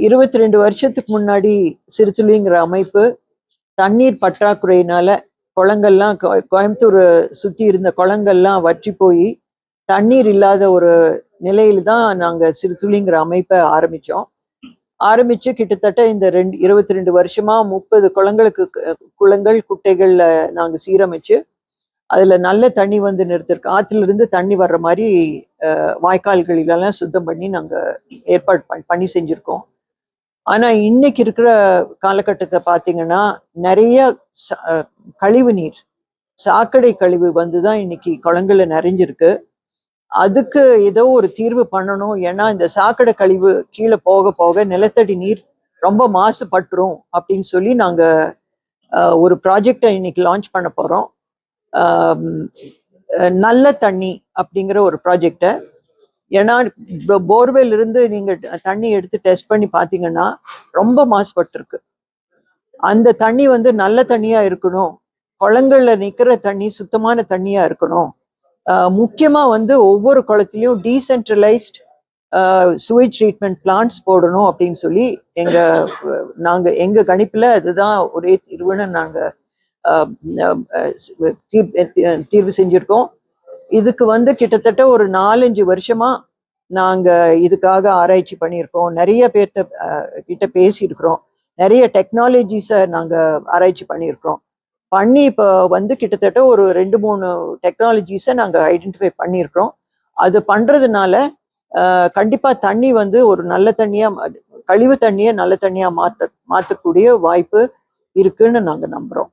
இருபத்தி ரெண்டு வருஷத்துக்கு முன்னாடி சிறுத்துளிங்கிற அமைப்பு தண்ணீர் பற்றாக்குறையினால குளங்கள்லாம் கோ- கோயம்புத்தூர் சுற்றி இருந்த குளங்கள்லாம் வற்றி போய் தண்ணீர் இல்லாத ஒரு நிலையில தான் நாங்கள் சிறுத்துளிங்கிற அமைப்பை ஆரம்பித்தோம் ஆரம்பிச்சு கிட்டத்தட்ட இந்த ரெண்டு இருபத்தி ரெண்டு வருஷமா முப்பது குளங்களுக்கு குளங்கள் குட்டைகள்ல நாங்க சீரமைச்சு அதுல நல்ல தண்ணி வந்து நிறுத்திருக்கோம். ஆற்றுலேருந்து இருந்து தண்ணி வர்ற மாதிரி வாய்க்கால்களிலெல்லாம் சுத்தம் பண்ணி நாங்கள் ஏற்பாடு பண்- பண்ணி செஞ்சுருக்கோம். ஆனால் இன்னைக்கு இருக்கிற காலகட்டத்தை பார்த்தீங்கன்னா நிறைய ச- கழிவு நீர் சாக்கடை கழிவு வந்து தான் இன்னைக்கு குளங்கள்ல நிறைஞ்சிருக்கு. அதுக்கு ஏதோ ஒரு தீர்வு பண்ணணும். ஏன்னா இந்த சாக்கடை கழிவு கீழே போக போக நிலத்தடி நீர் ரொம்ப மாசுபட்டுரும் அப்படின்னு சொல்லி நாங்கள் ஒரு ப்ராஜெக்டை இன்னைக்கு லான்ச் பண்ண போகிறோம் நல்ல தண்ணி அப்படிங்கிற ஒரு ப்ராஜெக்டை ஏன்னா போர்வெல் இருந்து நீங்க தண்ணி எடுத்து டெஸ்ட் பண்ணி பார்த்தீங்கன்னா ரொம்ப மாசுபட்டிருக்கு. அந்த தண்ணி வந்து நல்ல தண்ணியா இருக்கணும். குளங்கள்ல நிக்கிற தண்ணி சுத்தமான தண்ணியா இருக்கணும். முக்கியமா வந்து ஒவ்வொரு குளத்துலயும் டீசென்ட்ரலைஸ்ட் சுவேஜ் ட்ரீட்மெண்ட் பிளான்ட்ஸ் போடணும் அப்படின்னு சொல்லி எங்க நாங்க எங்க கணிப்புல அதுதான் ஒரே தீர்வுன்னு நாங்க தீர்வு செஞ்சுருக்கோம். இதுக்கு வந்து கிட்டத்தட்ட ஒரு நாலஞ்சு வருஷமா நாங்க இதுக்காக ஆராய்ச்சி பண்ணியிருக்கோம். நிறைய பேர்த்த கிட்ட பேசியிருக்கிறோம். நிறைய டெக்னாலஜிஸை நாங்க ஆராய்ச்சி பண்ணியிருக்கிறோம். பண்ணி இப்போ வந்து கிட்டத்தட்ட ஒரு ரெண்டு மூணு டெக்னாலஜிஸை நாங்கள் ஐடென்டிஃபை பண்ணியிருக்கிறோம். அது பண்றதுனால கண்டிப்பாக கண்டிப்பா தண்ணி வந்து ஒரு நல்ல தண்ணியா கழிவு தண்ணியை நல்ல தண்ணியாக மாற்ற மாற்றக்கூடிய வாய்ப்பு இருக்குன்னு நாங்கள் நம்புறோம்.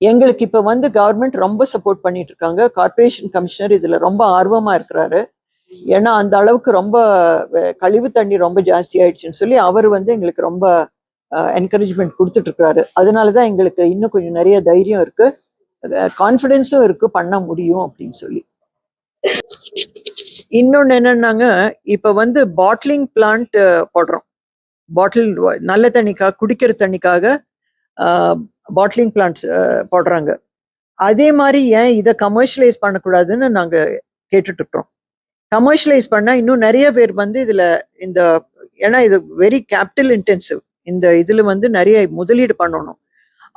எங்களுக்கு இப்போ வந்து கவர்மெண்ட் ரொம்ப சப்போர்ட் பண்ணிட்டு இருக்காங்க கார்ப்பரேஷன் கமிஷனர் இதில் ரொம்ப ஆர்வமா இருக்கிறாரு. ஏன்னா அந்த அளவுக்கு ரொம்ப கழிவு தண்ணி ரொம்ப ஜாஸ்தி ஆயிடுச்சுன்னு சொல்லி அவர் வந்து எங்களுக்கு ரொம்ப என்கரேஜ்மெண்ட் கொடுத்துட்டு அதனால தான் எங்களுக்கு இன்னும் கொஞ்சம் நிறைய தைரியம் இருக்கு. கான்ஃபிடென்ஸும் இருக்கு பண்ண முடியும் அப்படின்னு சொல்லி. இன்னொன்னு என்னன்னாங்க இப்போ வந்து பாட்லிங் பிளான்ட் போடுறோம். பாட்டில் நல்ல தண்ணிக்காக குடிக்கிற தண்ணிக்காக பாட்லிங் பிளான்ட்ஸ் போடுறாங்க. அதே மாதிரி ஏன் இதை கமர்ஷியலைஸ் பண்ணக்கூடாதுன்னு நாங்க கேட்டுட்டு இருக்கிறோம் கமர்ஷியலைஸ் பண்ணா இன்னும் நிறைய பேர் வந்து இதில் இந்த ஏன்னா இது வெரி கேபிட்டல் இன்டென்சிவ் இந்த இதுல வந்து நிறைய முதலீடு பண்ணணும்.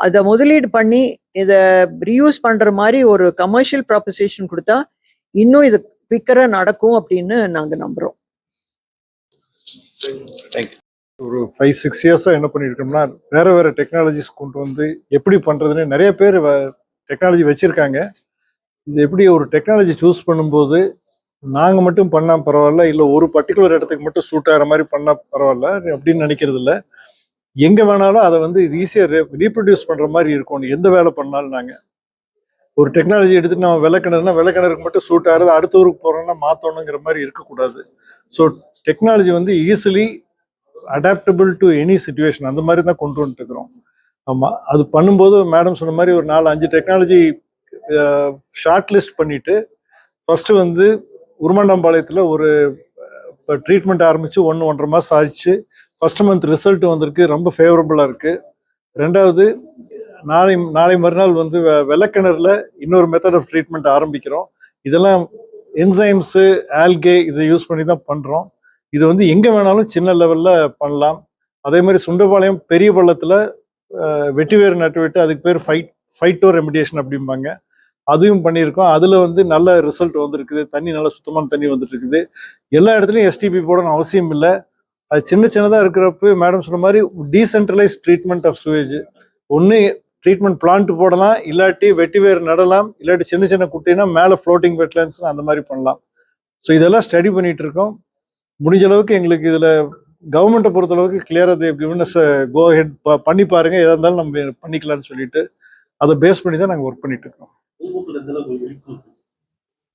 அதை முதலீடு பண்ணி இதை ரீயூஸ் பண்ற மாதிரி ஒரு கமர்ஷியல் ப்ராப்பசேஷன் கொடுத்தா இன்னும் இது குவிக்கராக நடக்கும் அப்படின்னு நாங்க நம்புறோம். ஒரு ஃபைவ் சிக்ஸ் இயர்ஸாக என்ன பண்ணியிருக்கோம்னா வேறு வேறு டெக்னாலஜிஸ் கொண்டு வந்து எப்படி பண்ணுறதுன்னு நிறைய பேர் டெக்னாலஜி வச்சுருக்காங்க. இது எப்படி ஒரு டெக்னாலஜி சூஸ் பண்ணும்போது நாங்கள் மட்டும் பண்ணால் பரவாயில்ல இல்லை ஒரு பர்டிகுலர் இடத்துக்கு மட்டும் சூட் ஆகிற மாதிரி பண்ணால் பரவாயில்ல அப்படின்னு நினைக்கிறது இல்லை. எங்கே வேணாலும் அதை வந்து ஈஸியாக ரீப்ரொடியூஸ் பண்ணுற மாதிரி இருக்கணும் எந்த வேலை பண்ணாலும் நாங்கள் ஒரு டெக்னாலஜி எடுத்துட்டு நம்ம விளக்கிணறுனா விளக்கினருக்கு மட்டும் சூட் ஆகிறது அடுத்த ஊருக்கு போகிறோம்னா மாற்றணுங்கிற மாதிரி இருக்கக்கூடாது. ஸோ டெக்னாலஜி வந்து easily adaptable to any situation அந்த மாதிரி தான் கொண்டு வந்துட்டு இருக்கிறோம் ஆமாம் அது பண்ணும்போது மேடம் சொன்ன மாதிரி ஒரு நாலு அஞ்சு டெக்னாலஜி ஷார்ட் லிஸ்ட் பண்ணிட்டு ஃபர்ஸ்ட் வந்து உருமண்டம்பாளையத்தில் ஒரு இப்போ ட்ரீட்மெண்ட் ஆரம்பித்து ஒன்று ஒன்றரை மாதம் ஆச்சு ஃபஸ்ட் மந்த் ரிசல்ட் வந்திருக்கு ரொம்ப ஃபேவரபுளாக இருக்குது ரெண்டாவது நாளை நாளை மறுநாள் வந்து விளக்கிணறில் இன்னொரு மெத்தட் ஆஃப் ட்ரீட்மெண்ட் ஆரம்பிக்கிறோம். இதெல்லாம் என்சைம்ஸு ஆல்கே இதை யூஸ் பண்ணி தான் பண்ணுறோம் இது வந்து எங்கே வேணாலும் சின்ன லெவலில் பண்ணலாம். அதே மாதிரி சுண்டபாளையம் பெரிய பள்ளத்தில் வெட்டிவேர் நட்டு விட்டு அதுக்கு பேர் ஃபைட் ஃபைட்டோ ரெமிடியேஷன் அப்படிம்பாங்க. அதையும் பண்ணியிருக்கோம். அதில் வந்து நல்ல ரிசல்ட் வந்திருக்குது. தண்ணி நல்ல சுத்தமான தண்ணி வந்துட்டு இருக்குது எல்லா இடத்துலையும் எஸ்டிபி போடணும் அவசியம் இல்லை. அது சின்ன சின்னதாக இருக்கிறப்ப மேடம் சொன்ன மாதிரி டீசென்ட்ரலைஸ் ட்ரீட்மெண்ட் ஆஃப் சுவேஜ் ஒன்று ட்ரீட்மெண்ட் பிளான்ட் போடலாம். இல்லாட்டி வெட்டி வேர் நடலாம். இல்லாட்டி சின்ன சின்ன குட்டினா மேலே ஃப்ளோட்டிங் வெட்லேண்ட்ஸ் அந்த மாதிரி பண்ணலாம். ஸோ இதெல்லாம் ஸ்டடி பண்ணிகிட்டு இருக்கோம். முடிஞ்ச அளவுக்கு எங்களுக்கு இதில் கவர்மெண்ட்டை பொறுத்தளவுக்கு கிளியராக தேவ் கிவனஸ் கோ ஹெட் பண்ணி பாருங்க. எதாக இருந்தாலும் நம்ம பண்ணிக்கலாம்னு சொல்லிட்டு அதை பேஸ் பண்ணி தான் நாங்கள் ஒர்க் பண்ணிட்டு இருக்கோம்.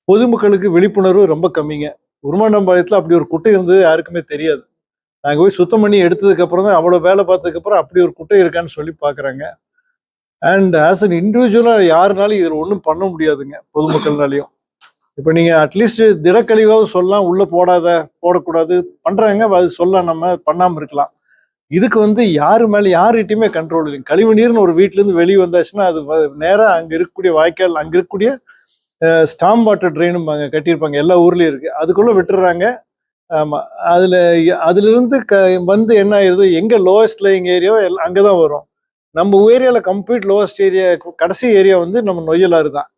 பொதுமக்களுக்கு விழிப்புணர்வு? ரொம்ப கம்மிங்க. உருமாண்டம்பாளையத்தில் அப்படி ஒரு குட்டை இருந்தது யாருக்குமே தெரியாது. நாங்கள் போய் சுத்தம் பண்ணி எடுத்ததுக்கு அப்புறம் தான் அவ்வளோ வேலை பார்த்ததுக்கப்புறம் அப்படி ஒரு குட்டை இருக்கான்னு சொல்லி பார்க்குறாங்க அண்ட் ஆஸ் அன் இண்டிவிஜுவலாக யாருனாலும் இதில் ஒன்றும் பண்ண முடியாதுங்க. பொதுமக்கள்னாலையும். இப்போ நீங்கள் அட்லீஸ்ட் திடக்கழிவாவது சொல்லலாம் உள்ளே போடாத போடக்கூடாது. பண்ணுறாங்க அது சொல்லலாம் நம்ம பண்ணாமல் இருக்கலாம். இதுக்கு வந்து யார் மேலே யார்கிட்டையுமே கண்ட்ரோல் இல்லை. கழிவு நீர்னு ஒரு வீட்டிலேருந்து வெளியே வந்தாச்சுன்னா அது நேராக அங்கே இருக்கக்கூடிய வாய்க்கால் அங்கே இருக்கக்கூடிய ஸ்டாம் வாட்டர் ட்ரெயினும்பாங்க கட்டியிருப்பாங்க. எல்லா ஊர்லேயும் இருக்குது அதுக்குள்ளே விட்டுறாங்க. ஆமாம் அதில் அதுலேருந்து க வந்து என்ன ஆயிடுது எங்கே லோவஸ்ட் லைங் ஏரியாவோ எல்லாம் அங்கே தான் வரும். நம்ம ஏரியாவில் கம்ப்ளீட் லோவஸ்ட் ஏரியா கடைசி ஏரியா வந்து நம்ம நொய்யலாறு தான்.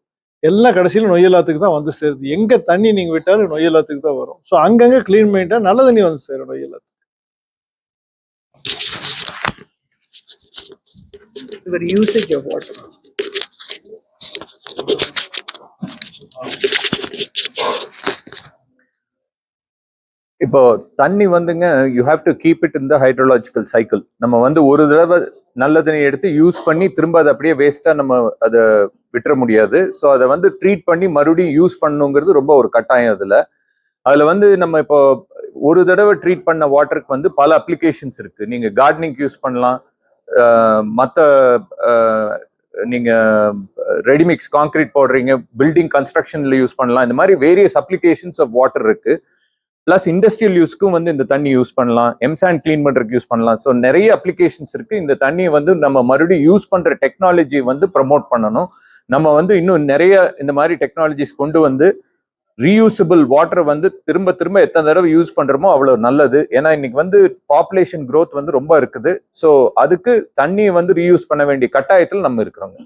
எல்லாம் கடைசியிலும் நொய்யலாத்துக்கு தான் வந்து சேருது. எங்கே தண்ணி நீங்க விட்டாலும் நொய்யலாத்துக்கு தான் வரும். ஸோ அங்கங்கே க்ளீன் பண்ணிட்டால் நல்ல தண்ணி வந்து சேரும் நொய்யலாத்து யுவர் யூசேஜ் ஆஃப் வாட்டர் இப்போ தண்ணி வந்துங்க you have to keep it in the cycle நம்ம வந்து ஒரு தடவை நல்ல தண்ணி எடுத்து யூஸ் பண்ணி திரும்ப அதை அப்படியே வேஸ்ட்டாக நம்ம அதை விட்டுற முடியாது. ஸோ அதை வந்து ட்ரீட் பண்ணி மறுபடியும் யூஸ் பண்ணணுங்கிறது ரொம்ப ஒரு கட்டாயம் அதில். அதில் வந்து நம்ம இப்போ ஒரு தடவை ட்ரீட் பண்ண வாட்டருக்கு வந்து பல அப்ளிகேஷன்ஸ் இருக்கு. நீங்க கார்டனிங் யூஸ் பண்ணலாம். மற்ற நீங்க ரெடிமிக்ஸ் கான்க்ரீட் போடுறீங்க பில்டிங் கன்ஸ்ட்ரக்ஷன்ல யூஸ் பண்ணலாம். இந்த மாதிரி வேரியஸ் அப்ளிகேஷன்ஸ் ஆஃப் வாட்டர் இருக்கு. ப்ளஸ் இண்டஸ்ட்ரியல் யூஸ்க்கும் வந்து இந்த தண்ணி யூஸ் பண்ணலாம். எம்சாண்ட் க்ளீன் பண்ணுறதுக்கு யூஸ் பண்ணலாம். ஸோ நிறைய அப்ளிகேஷன்ஸ் இருக்குது இந்த தண்ணியை வந்து நம்ம மறுபடியும் யூஸ் பண்ணுற டெக்னாலஜி வந்து ப்ரமோட் பண்ணணும். நம்ம வந்து இன்னும் நிறைய இந்த மாதிரி டெக்னாலஜிஸ் கொண்டு வந்து ரீயூசபிள் வாட்டரை வந்து திரும்ப திரும்ப எத்தனை தடவை யூஸ் பண்ணுறோமோ அவ்வளோ நல்லது. ஏன்னா இன்னைக்கு வந்து பாப்புலேஷன் க்ரோத் வந்து ரொம்ப இருக்குது. ஸோ அதுக்கு தண்ணியை வந்து ரீயூஸ் பண்ண வேண்டிய கட்டாயத்தில் நம்ம இருக்கிறோங்க.